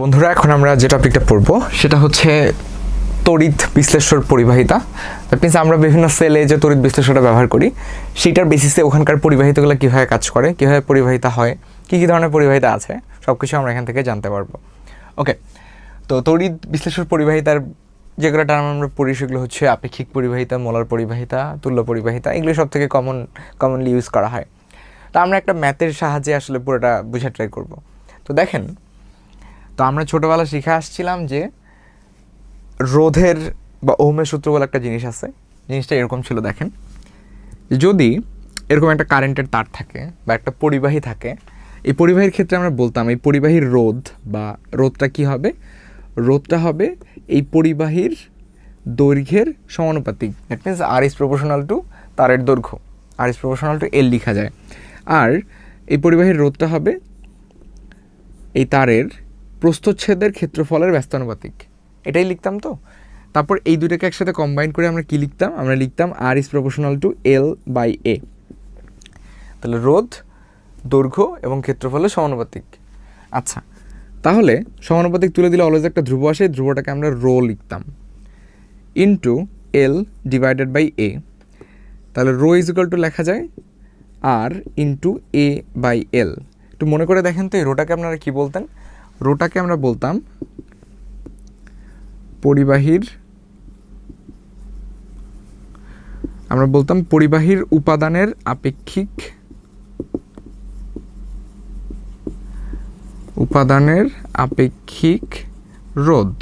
বন্ধুরা, এখন আমরা যে টপিকটা পড়ব, সেটা হচ্ছে তড়িৎ বিশ্লেষণ পরিবাহিতা। দ্যাট মিনস আমরা বিভিন্ন সেলে যে তড়িৎ বিশ্লেষণটা ব্যবহার করি, সেটার বেসিসে ওখানকার পরিবাহিতাগুলো কীভাবে কাজ করে, কীভাবে পরিবাহিতা হয়, কী কী ধরনের পরিবাহিতা আছে সব কিছু আমরা এখান থেকে জানতে পারব। ওকে তো তড়িৎ বিশ্লেষণ পরিবাহিতার যেগুলো টার্ম আমরা পড়ি, সেগুলো হচ্ছে আপেক্ষিক পরিবাহিতা মোলার পরিবাহিতা, তুল্য পরিবাহিতা, এগুলো সব থেকে কমন কমনলি ইউজ করা হয়। তো আমরা একটা ম্যাথের সাহায্যে আসলে পুরোটা বোঝা ট্রাই করব। তো দেখেন তো আমরা ছোটোবেলা শিখে আসছিলাম যে রোধের বা ওহমের সূত্র বলে একটা জিনিস আছে। জিনিসটা এরকম ছিল, দেখেন। যদি এরকম একটা কারেন্টের তার থাকে বা একটা পরিবাহী থাকে, এই পরিবাহীর ক্ষেত্রে আমরা বলতাম এই পরিবাহীর রোধ বা রোধটা কি হবে? রোধটা হবে এই পরিবাহীর দৈর্ঘ্যের সমানুপাতিক। That means R is proportional to তারের দৈর্ঘ্য। R is proportional to L লিখা যায়। আর এই পরিবাহীর রোধটা হবে এই তারের প্রস্থচ্ছেদের ক্ষেত্রফলের ব্যস্তানুপাতিক। এটাই লিখতাম তো। তারপর এই দুটোকে একসাথে কম্বাইন করে আমরা কি লিখতাম? আমরা লিখতাম R is proportional to L by A তাহলে রোধ, দৈর্ঘ্য এবং ক্ষেত্রফলের সমানুপাতিক। আচ্ছা তাহলে সমানুপাতিক তুলে দিলে অলওয়েজ একটা ধ্রুব আসে ধ্রুবটাকে আমরা রো লিখতাম। Into L divided by A তাহলে রো ইজ ইকাল টু লেখা যায় আর ইন্টু এ বাই এল একটু মনে করে দেখেন তো, এই রোটাকে আপনারা কী বলতেন? রোটাকে আমরা বলতাম পরিবাহীর, আমরা বলতাম পরিবাহীর উপাদানের আপেক্ষিক উপাদানের আপেক্ষিক রোধ।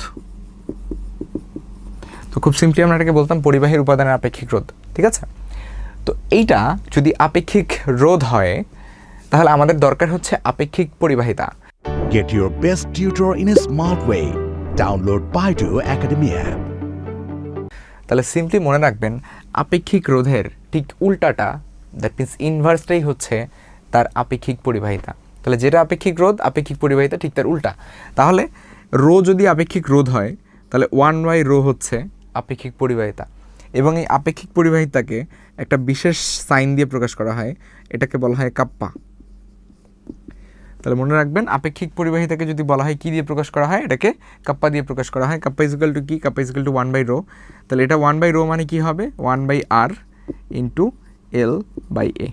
তো খুব সিম্পলি আমরা এটাকে বলতাম পরিবাহীর উপাদানের আপেক্ষিক রোধ, ঠিক আছে? তো এইটা যদি আপেক্ষিক রোধ হয়, তাহলে আমাদের দরকার হচ্ছে আপেক্ষিক পরিবাহিতা। Get your best tutor in a smart way. Download Baidu Academy app. তাহলে সিম্পলি মনে রাখবেন, আপেক্ষিক রোধের ঠিক উল্টাটা দ্যাট মিনস ইনভার্সটাই হচ্ছে তার আপেক্ষিক পরিবাহিতা তাহলে যেটা আপেক্ষিক রোধ, আপেক্ষিক পরিবাহিতা ঠিক তার উল্টা তাহলে রো যদি আপেক্ষিক রোধ হয়, তাহলে ওয়ান বাই রো হচ্ছে আপেক্ষিক পরিবাহিতা এবং এই আপেক্ষিক পরিবাহিতাকে একটা বিশেষ সাইন দিয়ে প্রকাশ করা হয়, এটাকে বলা হয় কাপ্পা তাহলে মনে রাখবেন, আপেক্ষিক পরিবাহিতাকে যদি বলা হয়, কী দিয়ে প্রকাশ করা হয়? এটাকে কাপ্পা দিয়ে প্রকাশ করা হয়। কাপ্পা ইজিক্যাল টু কি? Kappa equal to one by rho তাহলে এটা ওয়ান বাই রো মানে কী হবে? One by R into L by A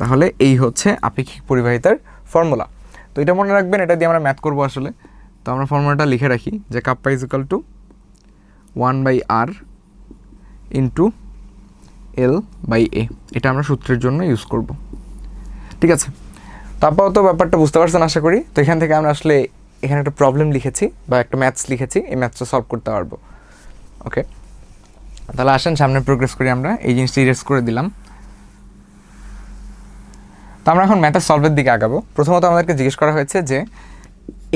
তাহলে এই হচ্ছে আপেক্ষিক পরিবাহিতার ফর্মুলা তো এটা মনে রাখবেন, এটা দিয়ে আমরা ম্যাথ করব আসলে। তো আমরা ফর্মুলাটা লিখে রাখি যে kappa equal to one by R into L by A এটা আমরা সূত্রের জন্য ইউজ করব। ঠিক আছে? তারপর তো ব্যাপারটা বুঝতে পারছেন আশা করি? তো এখান থেকে আমরা আসলে এখানে একটা প্রবলেম লিখেছি বা একটা ম্যাথস লিখেছি, এই ম্যাথসটা সলভ করতে পারব। ওকে তাহলে আসেন, সামনে প্রোগ্রেস করি আমরা। এই জিনিসটা ইরেজ করে দিলাম। তো আমরা এখন ম্যাথের সলভের দিকে আগাবো। প্রথমত আমাদেরকে জিজ্ঞেস করা হয়েছে যে,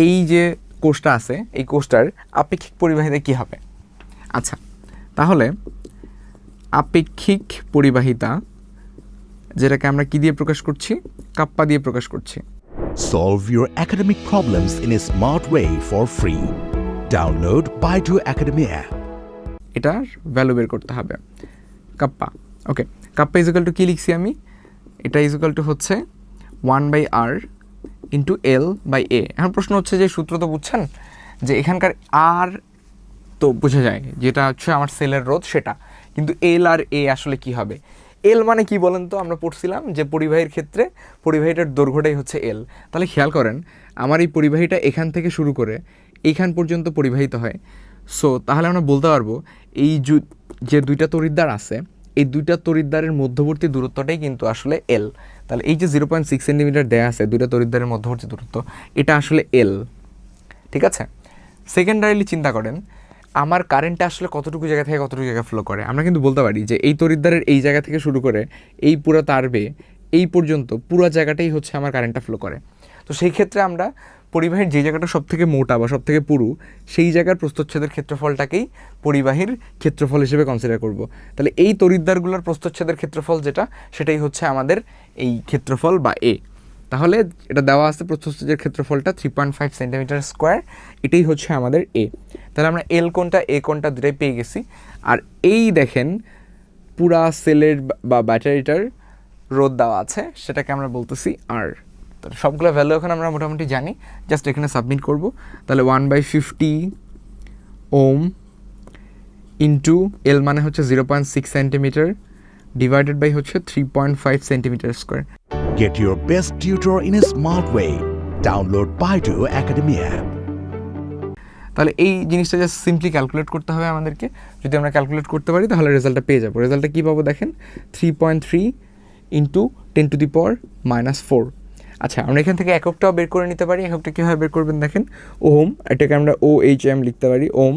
এই যে কোষটা আছে, এই কোষটার আপেক্ষিক পরিবাহিতা কী হবে? আচ্ছা তাহলে আপেক্ষিক পরিবাহিতা যেটাকে আমরা কি দিয়ে প্রকাশ করছি? কাপ্পা দিয়ে প্রকাশ করছি। Solve your academic problems in a smart way for free. Download Baidu Academy app. এটার ভ্যালু বের করতে হবে। Kappa. Okay kappa equal to কী লিখছি আমি? এটা ইজুকাল টু হচ্ছে one by R into L by A এখন প্রশ্ন হচ্ছে যে সূত্র তো বুঝছেন যে এখানকার আর তো বোঝা যায় যেটা হচ্ছে আমার সেলের রোধ সেটা। কিন্তু এল আর এ আসলে কি হবে? এল মানে কি বলেন তো? আমরা পড়ছিলাম যে পরিবাহীর ক্ষেত্রে পরিবাহীটার দৈর্ঘ্যটাই হচ্ছে এল তাহলে খেয়াল করেন, আমার এই পরিবাহীটা এখান থেকে শুরু করে এইখান পর্যন্ত পরিবাহিত হয়। সো তাহলে আমরা বলতে পারব, এই যে দুইটা তরিদ্দার আছে, এই দুইটা তরিদ্দারের মধ্যবর্তী দূরত্বটাই কিন্তু আসলে এল তাহলে এই যে জিরো পয়েন্ট সিক্স সেন্টিমিটার দেয়া আছে, দুইটা তরিদ্দারের মধ্যবর্তী দূরত্ব, এটা আসলে এল ঠিক আছে? সেকেন্ডারিলি চিন্তা করেন আমার কারেন্টটা আসলে কতটুকু জায়গা থেকে কতটুকু জায়গা ফ্লো করে? আমরা কিন্তু বলতে পারি যে এই তরিদ্দারের এই জায়গা থেকে শুরু করে এই পুরো তারবে, এই পর্যন্ত পুরো জায়গাটাই হচ্ছে আমার কারেন্টটা ফ্লো করে। তো সেই ক্ষেত্রে আমরা পরিবাহীর যে জায়গাটা সব থেকে মোটা বা সব থেকে পুরু, সেই জায়গার প্রস্থচ্ছেদের ক্ষেত্রফলটাকেই পরিবাহীর ক্ষেত্রফল হিসেবে কনসিডার করব। তাহলে এই তরিদ্দারগুলোর প্রস্থচ্ছেদের ক্ষেত্রফল যেটা, সেটাই হচ্ছে আমাদের এই ক্ষেত্রফল বা এ তাহলে এটা দেওয়া আছে প্রস্থচ্ছেদের ক্ষেত্রফলটা three point five centimetre square এটাই হচ্ছে আমাদের এ তাহলে আমরা এল কোনটা এ কোনটা দুটাই পেয়ে গেছি। আর এই দেখেন, পুরা সেলের বা ব্যাটারিটার রোদ দেওয়া আছে, সেটাকে আমরা বলতেছি আর সবগুলো ভ্যালু এখন আমরা মোটামুটি জানি জাস্ট এখানে সাবমিট করব। তাহলে one by fifty ohm into L মানে হচ্ছে zero point six centimetre divided by হচ্ছে three point five centimetre square Get your best tutor in a smart way. Download Baidu Academy app. তাহলে এই জিনিসটা just simply calculate করতে হবে আমাদেরকে। যদি আমরা ক্যালকুলেট করতে পারি, তাহলে রেজাল্টটা পেয়ে যাব। রেজাল্টটা কী পাবো দেখেন? Three point three into ten to the power minus four আচ্ছা আমরা এখান থেকে এককটাও বের করে নিতে পারি। এককটা কীভাবে বের করবেন দেখেন? ওম এটাকে আমরা ও এইচ এম লিখতে পারি। ওম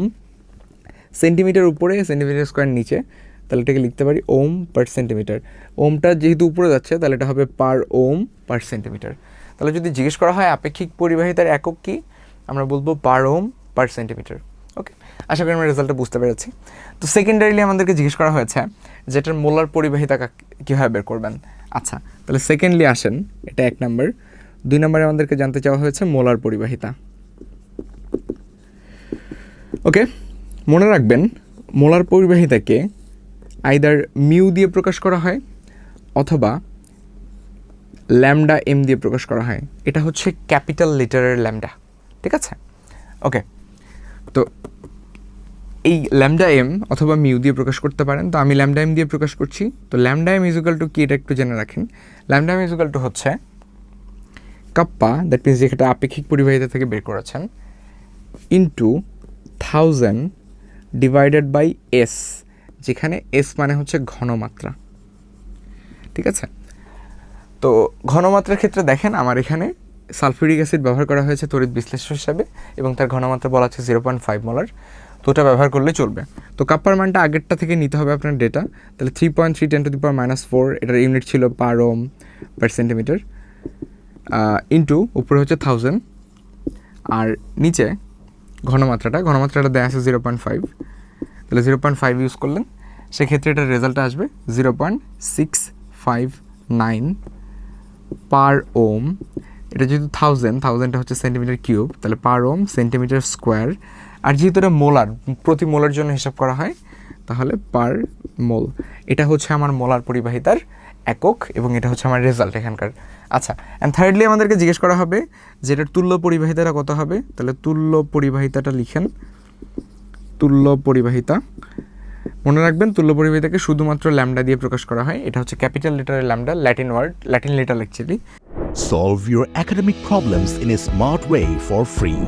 সেন্টিমিটার উপরে সেন্টিমিটার স্কোয়ার নিচে। তাহলে এটাকে লিখতে পারি ওম পার সেন্টিমিটার ওমটা যেহেতু উপরে যাচ্ছে, তাহলে এটা হবে পার ওম পার সেন্টিমিটার তাহলে যদি জিজ্ঞেস করা হয় আপেক্ষিক পরিবাহিতার একক কী, আমরা বলব পার ওম পার সেন্টিমিটার ওকে আশা করি আমরা রেজাল্টটা বুঝতে পেরেছি। তো সেকেন্ডারিলি আমাদেরকে জিজ্ঞেস করা হয়েছে যে এটার মোলার পরিবাহিতা কীভাবে বের করবেন? আচ্ছা তাহলে সেকেন্ডলি আসেন, এটা এক নাম্বার দুই নম্বরে আমাদেরকে জানতে চাওয়া হয়েছে মোলার পরিবাহিতা। ওকে মনে রাখবেন মোলার পরিবাহিতাকে আইদার মিউ দিয়ে প্রকাশ করা হয় অথবা ল্যামডা এম দিয়ে প্রকাশ করা হয়। এটা হচ্ছে ক্যাপিটাল লিটারের ল্যামডা। ঠিক আছে? ওকে। তো এই ল্যামডা এম অথবা মিউ দিয়ে প্রকাশ করতে পারেন। তো আমি ল্যামডা এম দিয়ে প্রকাশ করছি। তো ল্যামডা এম ইজুকাল টু কি? এটা একটু জেনে রাখেন। ল্যামডা এম ইজুকাল টু হচ্ছে কাপ্পা দ্যাট মিনস যেটা আপেক্ষিক পরিবাহিতা থেকে বের করেছেন into thousand divided by S যেখানে এস মানে হচ্ছে ঘনমাত্রা। ঠিক আছে? তো ঘনমাত্রার ক্ষেত্রে দেখেন, আমার এখানে সালফিউরিক অ্যাসিড ব্যবহার করা হয়েছে তড়িৎ বিশ্লেষ্য হিসাবে এবং তার ঘনমাত্রা বলা আছে জিরো পয়েন্ট ফাইভ মোলার তো ওটা ব্যবহার করলে চলবে। তো কাপ্পার মানটা আগেরটা থেকে নিতে হবে আপনার ডেটা তাহলে three point three ten to the power minus four এটার ইউনিট ছিল per ohm per centimetre into উপরে হচ্ছে থাউজেন্ড আর নিচে ঘনমাত্রাটা ঘনমাত্রাটা দেয়া আছে জিরো পয়েন্ট ফাইভ তাহলে জিরো পয়েন্ট ফাইভ ইউজ করলেন। সেক্ষেত্রে এটার রেজাল্ট আসবে zero point six five nine per ohm এটা যেহেতু থাউজেন্ড থাউজেন্ডটা হচ্ছে সেন্টিমিটার কিউব তাহলে পার ওম সেন্টিমিটার স্কোয়ার আর যেহেতু এটা মোলার প্রতি মোলার জন্য হিসাব করা হয়, তাহলে পার মোল এটা হচ্ছে আমার মোলার পরিবাহিতার একক এবং এটা হচ্ছে আমার রেজাল্ট এখানকার। আচ্ছা অ্যান্ড থার্ডলি আমাদেরকে জিজ্ঞেস করা হবে যে এটার তুল্য পরিবাহিতাটা কত হবে? তাহলে তুল্য পরিবাহিতাটা লিখেন, তুল্য পরিবাহিতা মনে রাখবেন তুল্য পরিবাহিতাকে শুধুমাত্র ল্যামডা দিয়ে প্রকাশ করা হয় এটা হচ্ছে capital লেটারের lambda Latin word Latin letter actually Solve your academic problems in a smart way for free.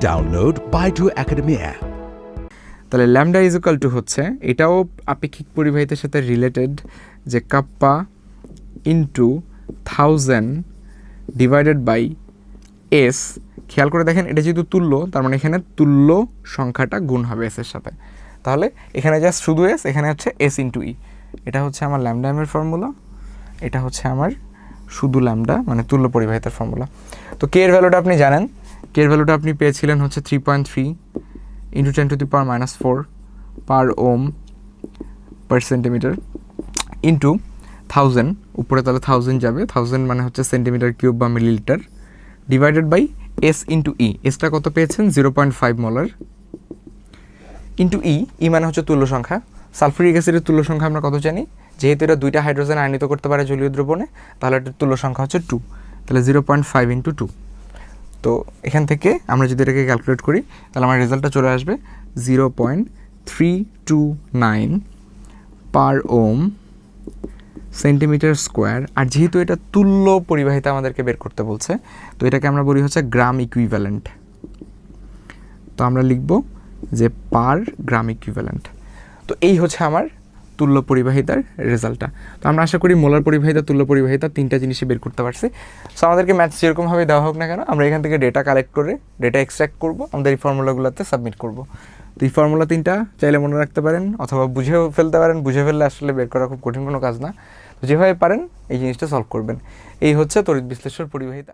Download Baidu Academy app. তাহলে ল্যামডা ইজুকাল টু হচ্ছে এটাও আপেক্ষিক পরিবাহিতার সাথে রিলেটেড যে kappa into thousand divided by S খেয়াল করে দেখেন এটা যেহেতু তুল্য তার মানে এখানে তুল্য সংখ্যাটা গুণ হবে এস এর সাথে তাহলে এখানে জাস্ট শুধু এস এখানে হচ্ছে এস ইন্টু ই এটা হচ্ছে আমার ল্যামডা এমের ফর্মুলা এটা হচ্ছে আমার শুধু ল্যামডা মানে তুল্য পরিবাহিতার ফর্মুলা তো কে এর ভ্যালুটা আপনি জানেন কে এর ভ্যালুটা আপনি পেয়েছিলেন হচ্ছে three point three into ten to the power minus four per ohm per centimetre into thousand উপরে তাহলে থাউজেন্ড যাবে থাউজেন্ড মানে হচ্ছে সেন্টিমিটার কিউব বা millilitre divided by S into E এসটা কত পেয়েছেন? Zero point five molar into E E মানে হচ্ছে তুল্য সংখ্যা। সালফুরিক অ্যাসিডের তুল্য সংখ্যা আমরা কত জানি? যেহেতু এটা দুইটা হাইড্রোজেন আয়নিত করতে পারে জলীয় দ্রবণে, তাহলে এটার তুল্য সংখ্যা হচ্ছে টু তাহলে zero point five into two তো এখান থেকে আমরা যদি এটাকে ক্যালকুলেট করি, তাহলে আমার রেজাল্টটা চলে আসবে zero point three two nine per ohm centimetre square আর যেহেতু এটা তুল্য পরিবাহিতা আমাদেরকে বের করতে বলছে, তো এটাকে আমরা বলি হচ্ছে গ্রাম ইকুইভ্যালেন্ট তো আমরা লিখব যে পার গ্রাম ইকুইভ্যালেন্ট তো এই হচ্ছে আমার তুল্য পরিবাহিতার রেজাল্টটা। তো আমরা আশা করি মোলার পরিবাহিতা, তুল্য পরিবাহিতা তিনটা জিনিসই বের করতে পারছি। সো আমাদেরকে ম্যাথস যেরকমভাবে দেওয়া হোক না কেন, আমরা এখান থেকে ডেটা কালেক্ট করে ডেটা এক্সট্র্যাক্ট করব, আমাদের এই ফর্মুলাগুলোতে সাবমিট করব। তো এই ফর্মুলা তিনটা চাইলে মনে রাখতে পারেন, অথবা বুঝেও ফেলতে পারেন, বুঝে ফেললে আসলে বের করা খুব কঠিন কোনো কাজ না। তো যেভাবে পারেন এই জিনিসটা সলভ করবেন। এই হচ্ছে তড়িৎ বিশ্লেষণ পরিবাহিতা।